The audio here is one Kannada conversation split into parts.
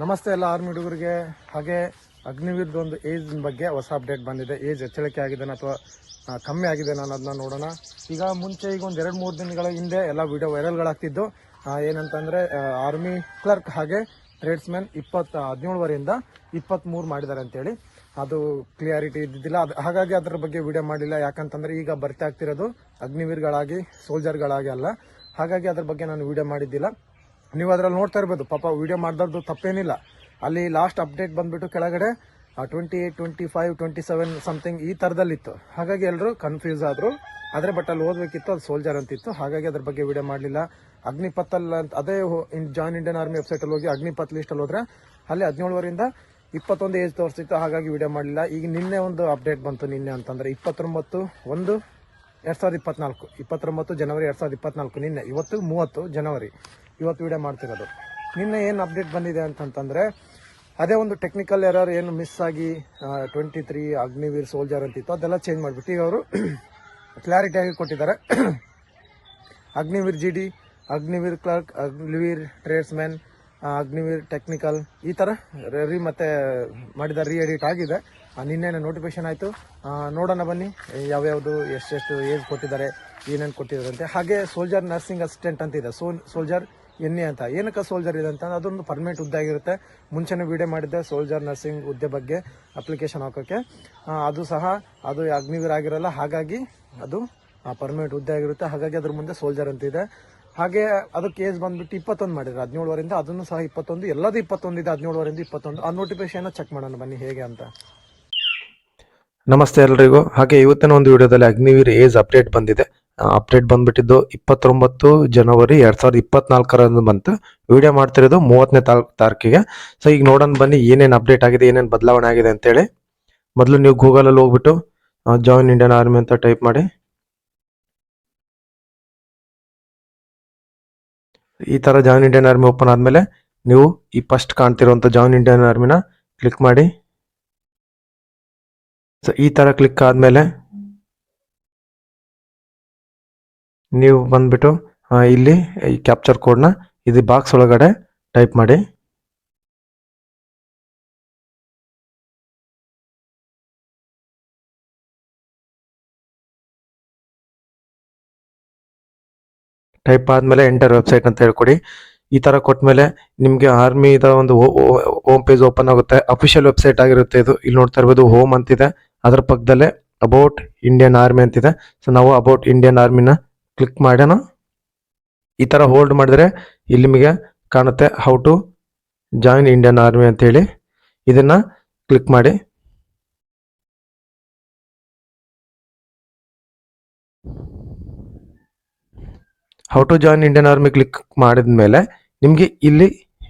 ನಮಸ್ತೆ ಎಲ್ಲ ಆರ್ಮಿ ಹುಡುಗರಿಗೆ. ಹಾಗೆ ಅಗ್ನಿವೀರ್ದ ಒಂದು ಏಜ್ ಬಗ್ಗೆ ಹೊಸ ಅಪ್ಡೇಟ್ ಬಂದಿದೆ. ಏಜ್ ಹೆಚ್ಚಳಿಕೆ ಆಗಿದೆ ಅಥವಾ ಕಮ್ಮಿ ಆಗಿದೆ ನಾನು ಅದನ್ನ ನೋಡೋಣ. ಈಗ ಮುಂಚೆ ಈಗ ಒಂದು ಎರಡು, ಮೂರು ದಿನಗಳ ಹಿಂದೆ ಎಲ್ಲ ವಿಡಿಯೋ ವೈರಲ್ಗಳಾಗ್ತಿದ್ದು. ಏನಂತಂದರೆ ಆರ್ಮಿ ಕ್ಲರ್ಕ್ ಹಾಗೆ ಟ್ರೇಡ್ಸ್ಮೆನ್ ಇಪ್ಪತ್ತು, ಹದಿನೇಳುವರೆಯಿಂದ ಇಪ್ಪತ್ತ್ಮೂರು ಮಾಡಿದ್ದಾರೆ ಅಂತೇಳಿ. ಅದು ಕ್ಲಿಯಾರಿಟಿ ಇದ್ದಿದ್ದಿಲ್ಲ. ಅದು, ಹಾಗಾಗಿ ಅದರ ಬಗ್ಗೆ ವಿಡಿಯೋ ಮಾಡಿಲ್ಲ. ಯಾಕಂತಂದ್ರೆ ಈಗ ಬರ್ತಾ ಆಗ್ತಿರೋದು ಅಗ್ನಿವೀರ್ಗಳಾಗಿ, ಸೋಲ್ಜರ್ಗಳಾಗಿ ಅಲ್ಲ. ಹಾಗಾಗಿ ಅದ್ರ ಬಗ್ಗೆ ನಾನು ವಿಡಿಯೋ ಮಾಡಿದ್ದಿಲ್ಲ. ನೀವು ಅದ್ರಲ್ಲಿ ನೋಡ್ತಾ ಇರ್ಬೋದು. ಪಾಪ ವಿಡಿಯೋ ಮಾಡ್ದದ್ದು ತಪ್ಪೇನಿಲ್ಲ. ಅಲ್ಲಿ ಲಾಸ್ಟ್ ಅಪ್ಡೇಟ್ ಬಂದ್ಬಿಟ್ಟು ಕೆಳಗಡೆ twenty eight twenty five twenty seven something ಈ ಥರದಲ್ಲಿತ್ತು. ಹಾಗಾಗಿ ಎಲ್ಲರೂ ಕನ್ಫ್ಯೂಸ್ ಆದರು. ಆದರೆ ಬಟ್ ಅಲ್ಲಿ ಓದಬೇಕಿತ್ತು, ಅದು ಸೋಲ್ಜರ್ ಅಂತಿತ್ತು. ಹಾಗಾಗಿ ಅದ್ರ ಬಗ್ಗೆ ವಿಡಿಯೋ ಮಾಡಲಿಲ್ಲ. ಅಗ್ನಿಪಥಲ್ಲಿ ಅಂತ, ಅದೇ ಜಾನ್ ಇಂಡಿಯನ್ ಆರ್ಮಿ ವೆಬ್ಸೈಟಲ್ಲಿ ಹೋಗಿ ಅಗ್ನಿಪಥ್ ಲಿಸ್ಟಲ್ಲಿ ಹೋದ್ರೆ, ಅಲ್ಲಿ ಹದಿನೇಳುವರಿಂದ ಇಪ್ಪತ್ತೊಂದು ಏಜ್ ತೋರಿಸ್ತಿತ್ತು ಹಾಗಾಗಿ ವಿಡಿಯೋ ಮಾಡಲಿಲ್ಲ. ಈಗ ನಿನ್ನೆ ಒಂದು ಅಪ್ಡೇಟ್ ಬಂತು ನಿನ್ನೆ ಅಂತಂದರೆ, ಇಪ್ಪತ್ತೊಂಬತ್ತು, ಒಂದು, ಎರಡು ಸಾವಿರದ ಇಪ್ಪತ್ನಾಲ್ಕು. ಇಪ್ಪತ್ತೊಂಬತ್ತು ಜನವರಿ ಎರಡು ಸಾವಿರದ ಇಪ್ಪತ್ನಾಲ್ಕು ನಿನ್ನೆ. ಇವತ್ತು ಮೂವತ್ತು ಜನವರಿ. ಇವತ್ತು ವಿಡಿಯೋ ಮಾಡ್ತಿರೋದು. ನಿನ್ನೆ ಏನು ಅಪ್ಡೇಟ್ ಬಂದಿದೆ ಅಂತಂತಂದರೆ ಅದೇ ಒಂದು ಟೆಕ್ನಿಕಲ್ ಎರರ್ ಏನು ಮಿಸ್ ಆಗಿ ಟ್ವೆಂಟಿ ತ್ರೀ ಅಗ್ನಿವೀರ್ ಸೋಲ್ಜರ್ ಅಂತಿತ್ತು ಅದೆಲ್ಲ ಚೇಂಜ್ ಮಾಡಿಬಿಟ್ಟು ಈಗ ಅವರು ಕ್ಲಾರಿಟಿ ಆಗಿ ಕೊಟ್ಟಿದ್ದಾರೆ. Agniveer G D Agniveer clerk Agniveer tradesman Agniveer technical ಈ ಥರ ರೀ ಮತ್ತೆ ಮಾಡಿದ ರೀ ಎಡಿಟ್ ಆಗಿದೆ. ಆ, ನಿನ್ನೆನೆ ನೋಟಿಫಿಕೇಶನ್ ಆಯಿತು. ನೋಡೋಣ ಬನ್ನಿ ಯಾವ್ಯಾವುದು ಎಷ್ಟೆಷ್ಟು ಏಜ್ ಕೊಟ್ಟಿದ್ದಾರೆ ಏನೇನು ಕೊಟ್ಟಿದ್ದಾರೆ ಅಂತೆ. ಹಾಗೆ ಸೋಲ್ಜರ್ ನರ್ಸಿಂಗ್ ಅಸಿಸ್ಟೆಂಟ್ ಅಂತ ಇದೆ ಸೋಲ್ ಸೋಲ್ಜರ್ ಎನ್ ಎ ಅಂತ. ಏನಕ್ಕೆ ಸೋಲ್ಜರ್ ಇದೆ ಅಂತ ಅದೊಂದು ಪರ್ಮನೆಂಟ್ ಹುದ್ದೆ ಆಗಿರುತ್ತೆ. ಮುಂಚೆನೇ ವಿಡಿಯೋ ಮಾಡಿದ್ದೆ ಸೋಲ್ಜರ್ ನರ್ಸಿಂಗ್ ಹುದ್ದೆ ಬಗ್ಗೆ ಅಪ್ಲಿಕೇಶನ್ ಹಾಕೋಕ್ಕೆ ಅದು ಸಹ, ಅದು ಅಗ್ನಿವೀರ್ ಆಗಿರಲ್ಲ, ಹಾಗಾಗಿ ಅದು ಪರ್ಮನೆಂಟ್ ಹುದ್ದೆ ಆಗಿರುತ್ತೆ. ಹಾಗಾಗಿ ಅದ್ರ ಮುಂದೆ ಸೋಲ್ಜರ್ ಅಂತ ಇದೆ. ಹಾಗೆ ಅದಕ್ಕೆ ಏಜ್ ಬಂದ್ಬಿಟ್ಟು ಇಪ್ಪತ್ತೊಂದು ಮಾಡಿದ್ರು ಹದಿನೇಳುವರಿಂದ ಅದನ್ನು ಸಹ ಇಪ್ಪತ್ತೊಂದು, ಎಲ್ಲದೂ ಇಪ್ಪತ್ತೊಂದು ಇದೆ. ಹದಿನೇಳುವರಿಂದ ಇಪ್ಪತ್ತೊಂದು. ಆ ನೋಟಿಫಿಕೇಶನ್ ಚೆಕ್ ಮಾಡೋಣ ಬನ್ನಿ, ಹೇಗೆ ಅಂತ. ನಮಸ್ತೆ ಎಲ್ರಿಗೂ. ಹಾಗೆ ಇವತ್ತಿನ ಒಂದು ವಿಡಿಯೋದಲ್ಲಿ ಅಗ್ನಿವೀರ್ ಏಜ್ ಅಪ್ಡೇಟ್ ಬಂದಿದೆ. ಅಪ್ಡೇಟ್ ಬಂದ್ಬಿಟ್ಟಿದ್ದು ಇಪ್ಪತ್ತೊಂಬತ್ತು ಜನವರಿ ಎರಡ್ ಸಾವಿರದ ಇಪ್ಪತ್ನಾಲ್ಕರಂದು ಬಂತು. ವಿಡಿಯೋ ಮಾಡ್ತಿರೋದು ಮೂವತ್ತನೇ ತಾರೀಕು ತಾರೀಕಿಗೆ. ಸೊ ಈಗ ನೋಡೋಣ ಬನ್ನಿ ಏನೇನು ಅಪ್ಡೇಟ್ ಆಗಿದೆ, ಏನೇನು ಬದಲಾವಣೆ ಆಗಿದೆ ಅಂತೇಳಿ. ಮೊದಲು ನೀವು ಗೂಗಲಲ್ಲಿ ಹೋಗ್ಬಿಟ್ಟು ಜಾಯಿನ್ ಇಂಡಿಯನ್ ಆರ್ಮಿ ಅಂತ ಟೈಪ್ ಮಾಡಿ. ಈ ಥರ ಜಾಯಿನ್ ಇಂಡಿಯನ್ ಆರ್ಮಿ ಓಪನ್ ಆದಮೇಲೆ ನೀವು ಈ ಫಸ್ಟ್ ಕಾಣ್ತಿರುವಂಥ ಜಾಯಿನ್ ಇಂಡಿಯನ್ ಆರ್ಮಿನ ಕ್ಲಿಕ್ ಮಾಡಿ. ಸೊ ಈ ಥರ ಕ್ಲಿಕ್ ಆದ್ಮೇಲೆ ನೀವು ಬಂದ್ಬಿಟ್ಟು ಇಲ್ಲಿ ಈ ಕ್ಯಾಪ್ಚರ್ ಕೋಡ್ನ ಇದು ಬಾಕ್ಸ್ ಒಳಗಡೆ ಟೈಪ್ ಮಾಡಿ. ಟೈಪ್ ಆದ್ಮೇಲೆ ಎಂಟರ್ ವೆಬ್ಸೈಟ್ ಅಂತ ಹೇಳ್ಕೊಡಿ. ಈ ತರ ಕೊಟ್ಟಮೇಲೆ ನಿಮಗೆ ಆರ್ಮಿದ ಒಂದು ಹೋಮ್ ಪೇಜ್ ಓಪನ್ ಆಗುತ್ತೆ. ಅಫಿಷಿಯಲ್ ವೆಬ್ಸೈಟ್ ಆಗಿರುತ್ತೆ ಇದು. ಇಲ್ಲಿ ನೋಡ್ತಾ ಇರ್ಬೋದು ಹೋಮ್ ಅಂತಿದೆ. ಅದರ ಪಕ್ಕದಲ್ಲೇ ಅಬೌಟ್ ಇಂಡಿಯನ್ ಆರ್ಮಿ ಅಂತಿದೆ. ಸೊ ನಾವು ಅಬೌಟ್ ಇಂಡಿಯನ್ ಆರ್ಮಿನ ಕ್ಲಿಕ್ ಮಾಡೋಣ ಈ ಥರ ಹೋಲ್ಡ್ ಮಾಡಿದ್ರೆ ಇಲ್ಲಿ ನಿಮಗೆ ಕಾಣುತ್ತೆ how to join Indian army ಅಂತ ಇದನ್ನು ಇದನ್ನ ಕ್ಲಿಕ್ ಮಾಡಿ. How to join Indian army click ಮಾಡಿದ ಮೇಲೆ ನಿಮಗೆ ಇಲ್ಲಿ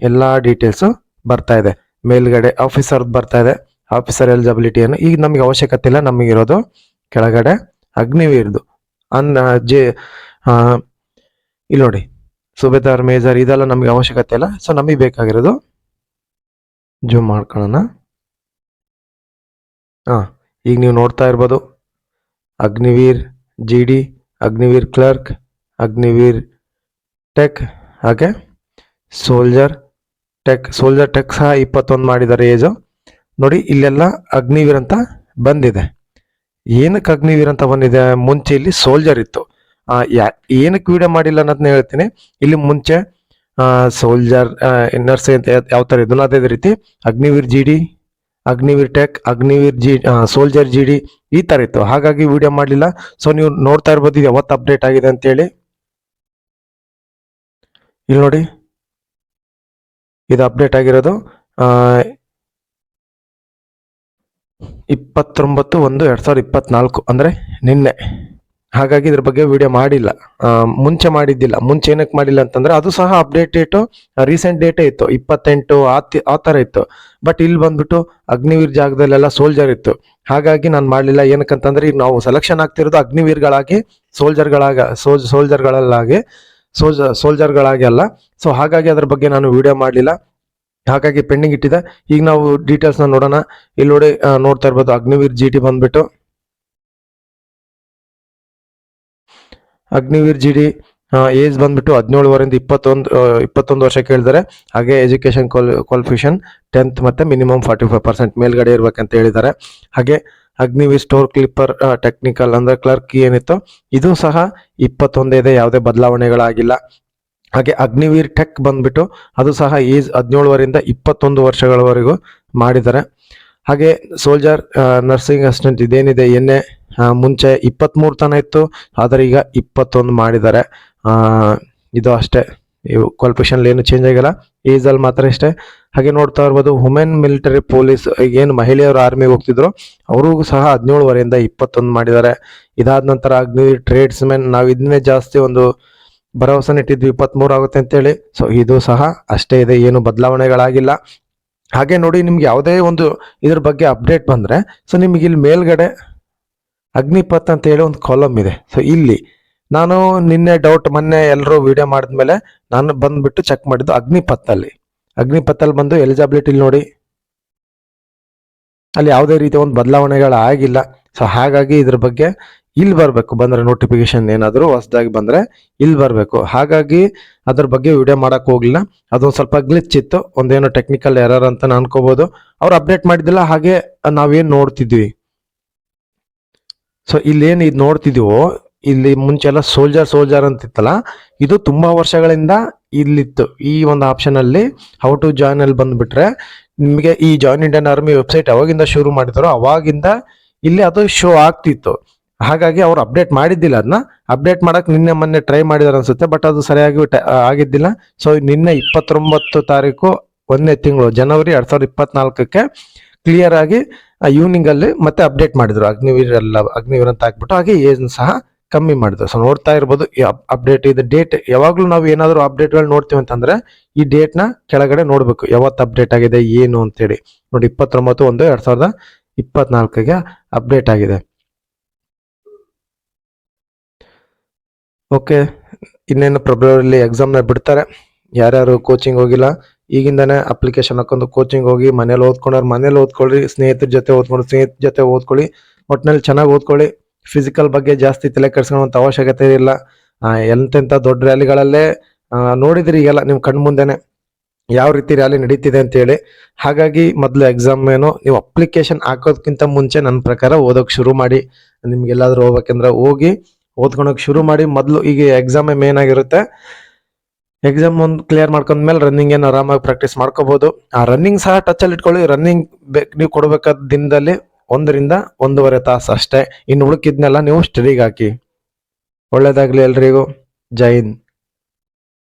ಎಲ್ಲ ಡೀಟೇಲ್ಸು ಬರ್ತಾ ಇದೆ. ಮೇಲ್ಗಡೆ ಆಫೀಸರ್ ಬರ್ತಾ ಇದೆ. ಆಫೀಸರ್ ಎಲಿಜಿಬಿಲಿಟಿಯನ್ನು ಈಗ ನಮಗೆ ಅವಶ್ಯಕತೆ ಇಲ್ಲ ನಮಗಿರೋದು ಕೆಳಗಡೆ ಅಗ್ನಿವೀರ್ದು ಅನ್ ಜೆ ಇಲ್ಲಿ ನೋಡಿ, ಸುಬೇದಾರ್, ಮೇಜರ್ ಇದೆಲ್ಲ ನಮಗೆ ಅವಶ್ಯಕತೆ ಇಲ್ಲ ಸೊ ನಮಗೆ ಬೇಕಾಗಿರೋದು ಜೂಮ್ ಮಾಡ್ಕೊಳ್ಳೋಣ. ಹಾಂ ಈಗ ನೀವು ನೋಡ್ತಾ ಇರ್ಬೋದು, Agniveer, G D, Agniveer clerk, Agniveer tech, ಹಾಗೆ ಸೋಲ್ಜರ್ ಟೆಕ್ ಸೋಲ್ಜರ್ ಟೆಕ್ ಸಹ ಇಪ್ಪತ್ತೊಂದು ಮಾಡಿದ್ದಾರೆ ಏಜು. ನೋಡಿ, ಇಲ್ಲೆಲ್ಲ ಅಗ್ನಿವೀರ್ ಅಂತ ಬಂದಿದೆ. ಏನಕ್ಕೆ ಅಗ್ನಿವೀರ್ ಅಂತ ಬಂದಿದೆ? ಮುಂಚೆ ಇಲ್ಲಿ ಸೋಲ್ಜರ್ ಇತ್ತು. ಯಾ, ಏನಕ್ಕೆ ವಿಡಿಯೋ ಮಾಡಿಲ್ಲ ಅನ್ನೋದನ್ನ ಹೇಳ್ತೀನಿ. ಇಲ್ಲಿ ಮುಂಚೆ ಸೋಲ್ಜರ್ ನರ್ಸ್ ಅಂತ ಯಾವ- ಥರ ಇದನ್ನ ಅದೇ ರೀತಿ Agniveer G D Agniveer tech Agniveer G soldier G D ಈ ಥರ ಇತ್ತು. ಹಾಗಾಗಿ ವಿಡಿಯೋ ಮಾಡಲಿಲ್ಲ. ಸೊ ನೀವು ನೋಡ್ತಾ ಇರ್ಬೋದು, ಇದು ಯಾವತ್ತು ಅಪ್ಡೇಟ್ ಆಗಿದೆ ಅಂತೇಳಿ ಇಲ್ಲಿ ನೋಡಿ. ಇದು ಅಪ್ಡೇಟ್ ಆಗಿರೋದು. ಇಪ್ಪತ್ತೊಂಬತ್ತು ಒಂದು ಎರಡು ಸಾವಿರದ ಇಪ್ಪತ್ನಾಲ್ಕು ಅಂದರೆ ನಿನ್ನೆ. ಹಾಗಾಗಿ ಇದ್ರ ಬಗ್ಗೆ ವಿಡಿಯೋ ಮಾಡಿಲ್ಲ. ಮುಂಚೆ ಮಾಡಿದ್ದಿಲ್ಲ. ಮುಂಚೆ ಏನಕ್ಕೆ ಮಾಡಿಲ್ಲ ಅಂತಂದ್ರೆ ಅದು ಸಹ ಅಪ್ಡೇಟ್ ಡೇಟು ರೀಸೆಂಟ್ ಡೇಟೇ ಇತ್ತು. ಇಪ್ಪತ್ತೆಂಟು ಆತಿ ಆ ಥರ ಇತ್ತು. ಬಟ್ ಇಲ್ಲಿ ಬಂದ್ಬಿಟ್ಟು ಅಗ್ನಿವೀರ್ ಜಾಗದಲ್ಲೆಲ್ಲ ಸೋಲ್ಜರ್ ಇತ್ತು. ಹಾಗಾಗಿ ನಾನು ಮಾಡಲಿಲ್ಲ. ಏನಕ್ಕಂತಂದ್ರೆ ಈಗ ನಾವು ಸೆಲೆಕ್ಷನ್ ಆಗ್ತಿರೋದು ಅಗ್ನಿವೀರ್ಗಳಾಗಿ ಸೋಲ್ಜರ್ಗಳಾಗ ಸೋಲ್ ಸೋಲ್ಜರ್ಗಳಲ್ಲಾಗಿ ಸೋಲ್ಜ ಸೋಲ್ಜರ್ಗಳಾಗಿ ಅಲ್ಲ. ಸೊ ಹಾಗಾಗಿ ಅದ್ರ ಬಗ್ಗೆ ನಾನು ವಿಡಿಯೋ ಮಾಡಲಿಲ್ಲ. ಹಾಗಾಗಿ ಪೆಂಡಿಂಗ್ ಇಟ್ಟಿದೆ. ಈಗ ನಾವು ಡೀಟೇಲ್ಸ್ನ ನೋಡೋಣ. ಇಲ್ಲಿ ನೋಡಿ ನೋಡ್ತಾ ಇರ್ಬೋದು. ಅಗ್ನಿವೀರ್ ಜಿ ಟಿ ಬಂದ್ಬಿಟ್ಟು. ಅಗ್ನಿವೀರ್ ಜಿ ಡಿ ಏಜ್ ಬಂದ್ಬಿಟ್ಟು ಹದಿನೇಳುವರೆಯಿಂದ ಇಪ್ಪತ್ತೊಂದು ಇಪ್ಪತ್ತೊಂದು ವರ್ಷ ಕೇಳಿದ್ದಾರೆ. ಹಾಗೆ ಎಜುಕೇಶನ್ ಕ್ವಾಲಿಫಿಕೇಶನ್ ಟೆಂತ್ ಮತ್ತೆ ಮಿನಿಮಮ್ ಫಾರ್ಟಿ ಫೈವ್ ಪರ್ಸೆಂಟ್ ಮೇಲ್ಗಡೆ ಇರಬೇಕಂತ ಹೇಳಿದ್ದಾರೆ. ಹಾಗೆ ಅಗ್ನಿವೀರ್ ಸ್ಟೋರ್ ಕ್ಲಿಪ್ಪರ್ ಟೆಕ್ನಿಕಲ್ ಅಂದ್ರೆ ಕ್ಲರ್ಕ್ ಏನಿತ್ತು, ಇದು ಸಹ ಇಪ್ಪತ್ತೊಂದೇ ಇದೆ. ಯಾವುದೇ ಬದಲಾವಣೆಗಳಾಗಿಲ್ಲ. ಹಾಗೆ ಅಗ್ನಿವೀರ್ ಟೆಕ್ ಬಂದ್ಬಿಟ್ಟು ಅದು ಸಹ ಏಜ್ ಹದಿನೇಳುವರಿಂದ ಇಪ್ಪತ್ತೊಂದು ವರ್ಷಗಳವರೆಗೂ ಮಾಡಿದ್ದಾರೆ. ಹಾಗೆ ಸೋಲ್ಜರ್ ನರ್ಸಿಂಗ್ ಅಸಿಸ್ಟೆಂಟ್ ಇದೇನಿದೆ ಎನ್ನೆ ಮುಂಚೆ ಇಪ್ಪತ್ತ್ಮೂರು ತನ ಇತ್ತು, ಆದರೆ ಈಗ ಇಪ್ಪತ್ತೊಂದು ಮಾಡಿದ್ದಾರೆ. ಇದು ಅಷ್ಟೇ, ಇವು ಕ್ವಾಲಿಫಿಕೇಶನ್ ಏನು ಚೇಂಜ್ ಆಗಿಲ್ಲ ಏಜಲ್ಲಿ ಮಾತ್ರ ಇಷ್ಟೇ ಹಾಗೆ ನೋಡ್ತಾ ಇರ್ಬೋದು ವುಮೆನ್ ಮಿಲಿಟರಿ ಪೊಲೀಸ್ ಏನು ಮಹಿಳೆಯರು ಆರ್ಮಿಗೆ ಹೋಗ್ತಿದ್ರು, ಅವ್ರಿಗೂ ಸಹ ಹದಿನೇಳುವರೆಯಿಂದ ಇಪ್ಪತ್ತೊಂದು ಮಾಡಿದ್ದಾರೆ. ಇದಾದ ನಂತರ ಅಗ್ನಿ ಟ್ರೇಡ್ಸ್ ಮೆನ್ ನಾವು ಇದನ್ನೇ ಜಾಸ್ತಿ ಒಂದು ಭರವಸೆ ಇಟ್ಟಿದ್ವಿ ಇಪ್ಪತ್ತ್ಮೂರು ಆಗುತ್ತೆ ಅಂತೇಳಿ. ಸೊ ಇದು ಸಹ ಅಷ್ಟೇ ಇದೆ, ಏನು ಬದಲಾವಣೆಗಳಾಗಿಲ್ಲ. ಹಾಗೆ ನೋಡಿ, ನಿಮ್ಗೆ ಯಾವುದೇ ಒಂದು ಇದ್ರ ಬಗ್ಗೆ ಅಪ್ಡೇಟ್ ಬಂದರೆ ಸೊ ನಿಮಗೆ ಇಲ್ಲಿ ಮೇಲ್ಗಡೆ ಅಗ್ನಿಪಥ್ ಅಂತ ಹೇಳಿ ಒಂದು ಕಾಲಮ್ ಇದೆ. ಸೊ ಇಲ್ಲಿ ನಾನು ನಿನ್ನೆ ಡೌಟ್ ಮೊನ್ನೆ ಎಲ್ಲರೂ ವಿಡಿಯೋ ಮಾಡಿದ್ಮೇಲೆ ನಾನು ಬಂದ್ಬಿಟ್ಟು ಚೆಕ್ ಮಾಡಿದ್ದು ಅಗ್ನಿಪಥಲ್ಲಿ. ಅಗ್ನಿಪಥಲ್ಲಿ ಬಂದು ಎಲಿಜಿಬಿಲಿಟಿ ನೋಡಿ. ಅಲ್ಲಿ ಯಾವುದೇ ರೀತಿಯ ಒಂದು ಬದಲಾವಣೆಗಳಾಗಿಲ್ಲ. ಸೊ ಹಾಗಾಗಿ ಇದ್ರ ಬಗ್ಗೆ ಇಲ್ಲಿ ಬರಬೇಕು, ಬಂದರೆ ನೋಟಿಫಿಕೇಶನ್ ಏನಾದರೂ ಹೊಸದಾಗಿ ಬಂದರೆ ಇಲ್ಲಿ ಬರಬೇಕು. ಹಾಗಾಗಿ ಅದ್ರ ಬಗ್ಗೆ ವಿಡಿಯೋ ಮಾಡೋಕ್ಕೆ ಹೋಗಲಿಲ್ಲ. ಅದೊಂದು ಸ್ವಲ್ಪ ಗ್ಲಿಚ್ ಇತ್ತು. ಒಂದೇನೋ ಟೆಕ್ನಿಕಲ್ ಎರರ್ ಅಂತ ಅನ್ಕೋಬೋದು. ಅವ್ರು ಅಪ್ಡೇಟ್ ಮಾಡಿದ್ದಿಲ್ಲ, ಹಾಗೆ ನಾವೇನು ನೋಡ್ತಿದ್ವಿ. ಸೊ ಇಲ್ಲೇನು ಇದು ನೋಡ್ತಿದ್ದೀವೋ ಇಲ್ಲಿ ಮುಂಚೆ ಎಲ್ಲ ಸೋಲ್ಜರ್ ಸೋಲ್ಜರ್ ಅಂತಿತ್ತಲ್ಲ, ಇದು ತುಂಬಾ ವರ್ಷಗಳಿಂದ ಇಲ್ಲಿತ್ತು. ಈ ಒಂದು ಆಪ್ಷನ್ ಅಲ್ಲಿ ಹೌ ಟು ಜಾಯ್ನ್ ಅಲ್ಲಿ ಬಂದ್ಬಿಟ್ರೆ, ನಿಮಗೆ ಈ ಜಾಯ್ನ್ ಇಂಡಿಯನ್ ಆರ್ಮಿ ವೆಬ್ಸೈಟ್ ಅವಾಗಿಂದ ಶುರು ಮಾಡಿದಾರೋ, ಅವಾಗಿಂದ ಇಲ್ಲಿ ಅದು ಶೋ ಆಗ್ತಿತ್ತು. ಹಾಗಾಗಿ ಅವ್ರು ಅಪ್ಡೇಟ್ ಮಾಡಿದ್ದಿಲ್ಲ ಅದನ್ನ ಅಪ್ಡೇಟ್ ಮಾಡಕ್ ನಿನ್ನೆ ಮೊನ್ನೆ ಟ್ರೈ ಮಾಡಿದಾರೆ ಅನ್ಸುತ್ತೆ ಬಟ್ ಅದು ಸರಿಯಾಗಿ ಆಗಿದ್ದಿಲ್ಲ. ಸೊ ನಿನ್ನೆ ಇಪ್ಪತ್ತೊಂಬತ್ತು ತಾರೀಕು ಒಂದನೇ ತಿಂಗಳು, ಜನವರಿ ಎರಡ್ ಸಾವಿರದ ಇಪ್ಪತ್ನಾಲ್ಕಕ್ಕೆ ಕ್ಲಿಯರ್ ಆಗಿ ಈವ್ನಿಂಗ್ ಅಲ್ಲಿ ಮತ್ತೆ ಅಪ್ಡೇಟ್ ಮಾಡಿದ್ರು. ಅಗ್ನಿವೀರ್ ಎಲ್ಲ ಅಗ್ನಿವೀರ್ ಅಂತ ಹಾಕ್ಬಿಟ್ಟು, ಹಾಗೆ ಏಜ್ ಸಹ ಕಮ್ಮಿ ಮಾಡಿದ್ರು. ಸೊ ನೋಡ್ತಾ ಇರ್ಬೋದು ಅಪ್ಡೇಟ್ ಇದು ಡೇಟ್ ಯಾವಾಗ್ಲೂ ನಾವು ಏನಾದ್ರು ಅಪ್ಡೇಟ್ಗಳು ನೋಡ್ತೀವಿ ಅಂತಂದ್ರೆ, ಈ ಡೇಟ್ನ ಕೆಳಗಡೆ ನೋಡ್ಬೇಕು. ಯಾವತ್ತು ಅಪ್ಡೇಟ್ ಆಗಿದೆ, ಏನು ಅಂತೇಳಿ. ನೋಡಿ, ಇಪ್ಪತ್ತೊಂಬತ್ತು ಒಂದು ಎರಡ್ ಸಾವಿರದ ಇಪ್ಪತ್ನಾಲ್ಕಿಗೆ ಅಪ್ಡೇಟ್ ಆಗಿದೆ. ಓಕೆ, ಇನ್ನೇನು ಫೆಬ್ರವರಿಲಿ ಎಕ್ಸಾಮ್ನ ಬಿಡ್ತಾರೆ. ಯಾರ್ಯಾರು ಕೋಚಿಂಗ್ ಹೋಗಿಲ್ಲ, ಈಗಿಂದನೇ ಅಪ್ಲಿಕೇಶನ್ ಹಾಕೊಂಡು ಕೋಚಿಂಗ್ ಹೋಗಿ ಮನೇಲಿ ಓದ್ಕೊಂಡವ್ರು ಮನೇಲಿ ಓದ್ಕೊಳ್ಳಿ, ಸ್ನೇಹಿತರ ಜೊತೆ ಓದ್ಕೊಂಡು, ಸ್ನೇಹಿತರ ಜೊತೆ ಓದ್ಕೊಳ್ಳಿ ಒಟ್ಟಿನಲ್ಲಿ ಚೆನ್ನಾಗಿ ಓದ್ಕೊಳ್ಳಿ. ಫಿಸಿಕಲ್ ಬಗ್ಗೆ ಜಾಸ್ತಿ ತಲೆ ಕೆಡ್ಸ್ಕೊಳ್ಳೋಂಥ ಅವಶ್ಯಕತೆ ಇಲ್ಲ. ಎಂತೆಂಥ ದೊಡ್ಡ ರ್ಯಾಲಿಗಳಲ್ಲೇ ನೋಡಿದ್ರಿ ಈಗೆಲ್ಲ ನಿಮ್ಮ ಕಣ್ಣು ಮುಂದೆನೆ ಯಾವ ರೀತಿ ರ್ಯಾಲಿ ನಡೀತಿದೆ ಅಂತೇಳಿ ಹಾಗಾಗಿ ಮೊದಲು ಎಕ್ಸಾಮ್ ಏನು, ನೀವು ಅಪ್ಲಿಕೇಶನ್ ಹಾಕೋದಕ್ಕಿಂತ ಮುಂಚೆ ನನ್ನ ಪ್ರಕಾರ ಓದೋಕೆ ಶುರು ಮಾಡಿ. ನಿಮ್ಗೆಲ್ಲಾದ್ರೂ ಹೋಗ್ಬೇಕಂದ್ರೆ ಹೋಗಿ ಓದ್ಕೊಳಕ್ ಶುರು ಮಾಡಿ ಮೊದಲು ಈಗ ಎಕ್ಸಾಮ್ ಮೇನ್ ಆಗಿರುತ್ತೆ. ಎಕ್ಸಾಮ್ ಒಂದು ಕ್ಲಿಯರ್ ಮಾಡ್ಕೊಂಡ್ಮೇಲೆ ರನ್ನಿಂಗ್ ಏನು ಆರಾಮಾಗಿ ಪ್ರಾಕ್ಟೀಸ್ ಮಾಡ್ಕೋಬಹುದು ಆ ರನ್ನಿಂಗ್ ಸಹ ಟಚ್ ಅಲ್ಲಿ ಇಟ್ಕೊಳ್ಳಿ. ರನ್ನಿಂಗ್ ನೀವು ಕೊಡಬೇಕಾದ ದಿನದಲ್ಲಿ ಒಂದರಿಂದ ಒಂದೂವರೆ ತಾಸು ಅಷ್ಟೇ. ಇನ್ನು ಉಳುಕಿದ್ನೆಲ್ಲ ನೀವು ಸ್ಟಡಿಗೆ ಹಾಕಿ. ಒಳ್ಳೇದಾಗ್ಲಿ ಎಲ್ರಿಗೂ. ಜೈ